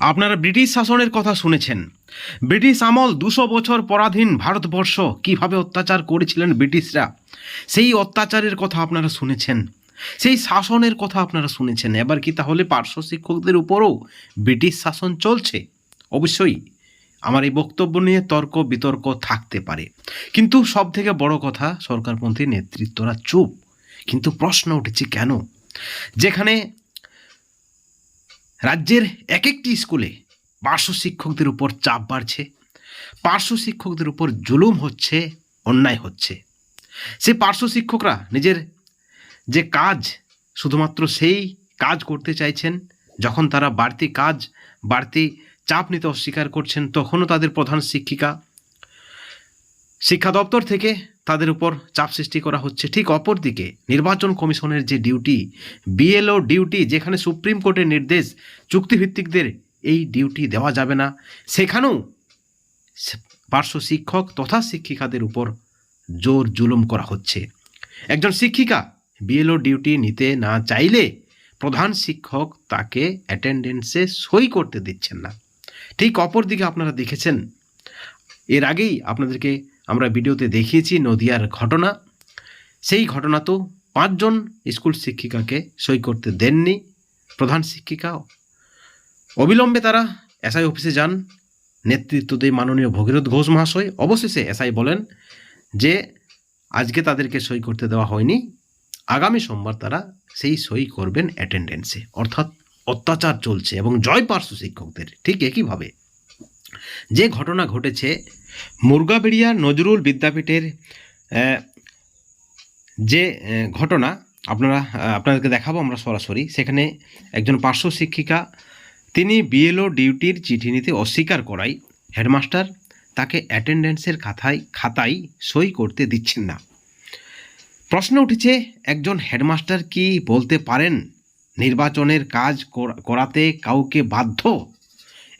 আপনারা ব্রিটিশ শাসনের কথা শুনেছেন। ব্রিটিশ আমল দুশো বছর পরাধীন ভারতবর্ষ কীভাবে অত্যাচার করেছিলেন ব্রিটিশরা, সেই অত্যাচারের কথা আপনারা শুনেছেন। সেই শাসনের কথা আপনারা শুনেছেন। এবার কি তাহলে পার্শ্ব শিক্ষকদের উপরও ব্রিটিশ শাসন চলছে? অবশ্যই, আমার এই বক্তব্য নিয়ে তর্ক বিতর্ক থাকতে পারে। কিন্তু সব থেকে বড় কথা সরকারপন্থী নেতৃত্বরা চুপ। কিন্তু প্রশ্ন উঠেছে কেন? যেখানে রাজ্যের এক একটি স্কুলে পার্শ্ব শিক্ষকদের উপর চাপ বাড়ছে, পার্শ্ব শিক্ষকদের উপর জুলুম হচ্ছে, অন্যায় হচ্ছে। সে পার্শ্ব শিক্ষকরা নিজের যে কাজ, শুধুমাত্র সেই কাজ করতে চাইছেন, যখন তারা বাড়তি কাজ, বাড়তি চাপ নিতে অস্বীকার করছেন, তখনও তাদের প্রধান শিক্ষিকা শিক্ষা দপ্তর থেকে তাদের উপর চাপ সৃষ্টি করা হচ্ছে। ঠিক অপরদিকে নির্বাচন কমিশনের যে ডিউটি, বিএলও ডিউটি, যেখানে সুপ্রিম কোর্টের নির্দেশ, চুক্তিভিত্তিকদের এই ডিউটি দেওয়া যাবে না, সেখানেও পার্শ্ব শিক্ষক তথা শিক্ষিকাদের উপর জোর জুলুম করা হচ্ছে। একজন শিক্ষিকা বিএলও ডিউটি নিতে না চাইলে প্রধান শিক্ষক তাকে অ্যাটেন্ডেন্সে সই করতে দিচ্ছেন না। ঠিক অপরদিকে আপনারা দেখেছেন, এর আগেই আপনাদেরকে আমরা ভিডিওতে দেখিয়েছি নদিয়ার ঘটনা। সেই ঘটনা তো পাঁচজন স্কুল শিক্ষিকাকে সই করতে দেননি, প্রধান শিক্ষিকা। অবিলম্বে তারা এসআই অফিসে যান। নেতৃত্ব দেয় মাননীয় ভগীরথ ঘোষ মহাশয় অবশেষে এসআই বলেন যে, আজকে তাদেরকে সই করতে দেওয়া হয়নি। আগামী সোমবার তারা সেই সই করবেন অ্যাটেন্ডেন্সে। অর্থাৎ অত্যাচার চলছে এবং জয় পার্শ্ব শিক্ষকদের। ঠিক একইভাবে যে ঘটনা ঘটেছে, মুরগাবেড়িয়া নজরুল বিদ্যাপীঠের যে ঘটনা, আপনারা আপনাদেরকে দেখাবো আমরা সরাসরি। সেখানে একজন পার্শ্ব শিক্ষিকা, তিনি বিএলও ডিউটির চিঠি নিতে অস্বীকার করায়, হেডমাস্টার তাকে অ্যাটেন্ডেন্সের খাতায় খাতায় সই করতে দিচ্ছেন না। প্রশ্ন উঠেছে, একজন হেডমাস্টার কি বলতে পারেন? নির্বাচনের কাজ করা- করাতে কাউকে বাধ্য?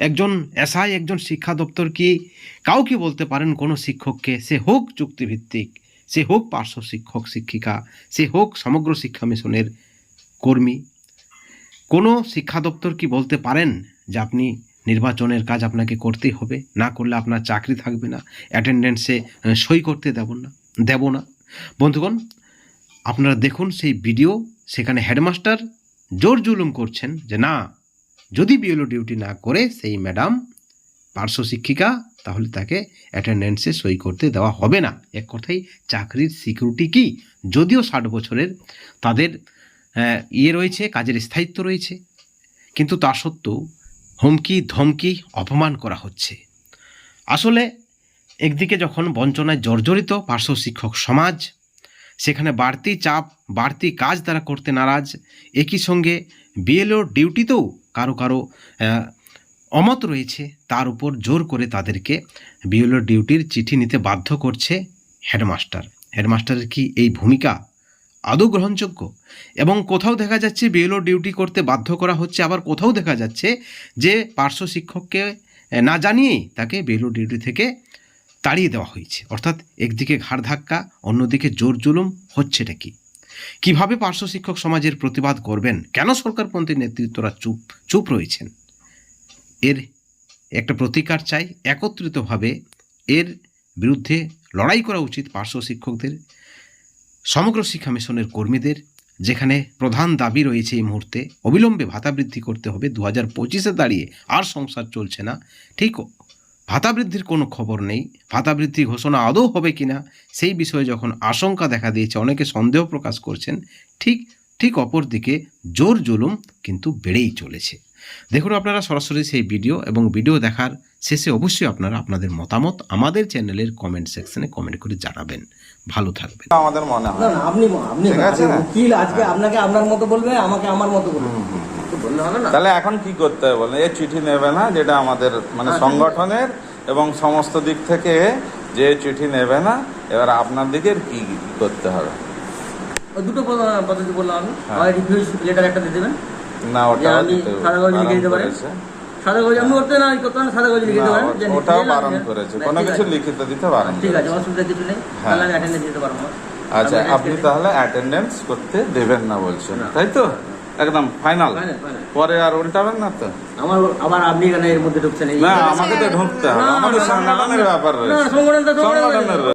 একজন এসআই, একজন শিক্ষা দপ্তর কি কাউকে বলতে পারেন কোনো শিক্ষককে? সে হোক চুক্তিভিত্তিক, সে হোক পার্শ্ব শিক্ষক, শিক্ষিকা, সে হোক সমগ্র শিক্ষা মিশনের কর্মী। কোনো শিক্ষা দপ্তর কি বলতে পারেন যে আপনি নির্বাচনের কাজ আপনাকে করতেই হবে? না করলে আপনার চাকরি থাকবে না, অ্যাটেন্ডেন্সে সই করতে দেব না দেব না। বন্ধুগণ, আপনারা দেখুন সেই ভিডিও, সেখানে হেডমাস্টার জোর জুলুম করছেন যে না যদি বিএলও ডিউটি না করে সেই ম্যাডাম পার্শ্ব শিক্ষিকা, তাহলে তাকে অ্যাটেন্ডেন্সে সই করতে দেওয়া হবে না। এক কথাই চাকরির সিকিউরিটি কি? যদিও ষাট বছরের তাদের ইয়ে রয়েছে, কাজের স্থায়িত্ব রয়েছে, কিন্তু তা সত্ত্বেও হুমকি, ধমকি, অপমান করা হচ্ছে। আসলে একদিকে যখন বঞ্চনায় জর্জরিত পার্শ্ব শিক্ষক সমাজ, সেখানে বাড়তি চাপ, বাড়তি কাজ তারা করতে নারাজ, একই সঙ্গে বিএলও ডিউটিতেও কারও কারও অমত রয়েছে, তার উপর জোর করে তাদেরকে বিএলও ডিউটির চিঠি নিতে বাধ্য করছে হেডমাস্টার। হেডমাস্টারের কি এই ভূমিকা আদৌ গ্রহণযোগ্য? এবং কোথাও দেখা যাচ্ছে বিএলও ডিউটি করতে বাধ্য করা হচ্ছে, আবার কোথাও দেখা যাচ্ছে যে পার্শ্ব শিক্ষককে না জানিয়েই তাকে বিএলও ডিউটি থেকে তাড়িয়ে দেওয়া হয়েছে। অর্থাৎ একদিকে ঘাড় ধাক্কা, অন্যদিকে জোর জুলুম, হচ্ছেটা কি? কীভাবে পার্শ্ব শিক্ষক সমাজের প্রতিবাদ করবেন? কেন সরকারপন্থী নেতৃত্বরা চুপ চুপ রয়েছেন? এর একটা প্রতিকার চাই, একত্রিতভাবে এর বিরুদ্ধে লড়াই করা উচিত পার্শ্ব শিক্ষকদের, সমগ্র শিক্ষা মিশনের কর্মীদের, যেখানে প্রধান দাবি রয়েছে এই মুহূর্তে, অবিলম্বে ভাতা বৃদ্ধি করতে হবে। দু হাজার পঁচিশে দাঁড়িয়ে আর সংসার চলছে না। ঠিক ভাতা বৃদ্ধির কোনো খবর নেই। ভাতা বৃদ্ধি ঘোষণা আদৌ হবে কি না সেই বিষয়ে যখন আশঙ্কা দেখা দিয়েছে, অনেকে সন্দেহ প্রকাশ করছেন। ঠিক ঠিক অপরদিকে জোর জুলুম কিন্তু বেড়েই চলেছে। দেখুন আপনারা সরাসরি সেই ভিডিও এবং ভিডিও দেখার শেষে অবশ্যই আপনারা আপনাদের মতামত আমাদের চ্যানেলের কমেন্ট সেকশনে কমেন্ট করে জানাবেন। ভালো থাকবেন। আমাদের মনে হয়। না আপনি আপনি ঠিক আছে না? উকিল আজকে আপনাকে আপনার মতো বলবে আমাকে আমার মতো বলবে। তাহলে এখন কি করতে হবে বলেন? এই চিঠি নেবে না যেটা আমাদের মানে হ্যাঁ, সংগঠনের এবং সমস্ত দিক থেকে যে চিঠি নেবে না এবার আপনার দিকের কি কি করতে হবে? দুটো পদ- পদ্ধতি বললাম আমি। হ্যাঁ। হয় রিফিউজ লেটার একটা দিয়ে দেবেন। না যে ওটাও আমি লিখে দিতে। করেছে। সাদা কাগজ এমনি করতে না করতে না সাদা কাগজ লিখে না, যে ওটাও বারণ করেছে। কোনো কিছু লিখিত দিতে বারণ ঠিক আছে অসুবিধা কিছু নেই। হ্যাঁ। তাহলে আমি অ্যাটেন্ডেন্স দিতে পারব। আচ্ছা আপনি তাহলে অ্যাটেন্ডেন্স করতে দেবেন না বলছেন। তাই তো? একদম ফাইনাল. পরে আর উল্টাবেন না তো? আমার আবার আপনি কেন এর মধ্যে ঢুকছেন। এই না আমাকে তো ঢুকতে হবে। আমাদের সংগঠনের ব্যাপার রয়েছে। সংগঠনের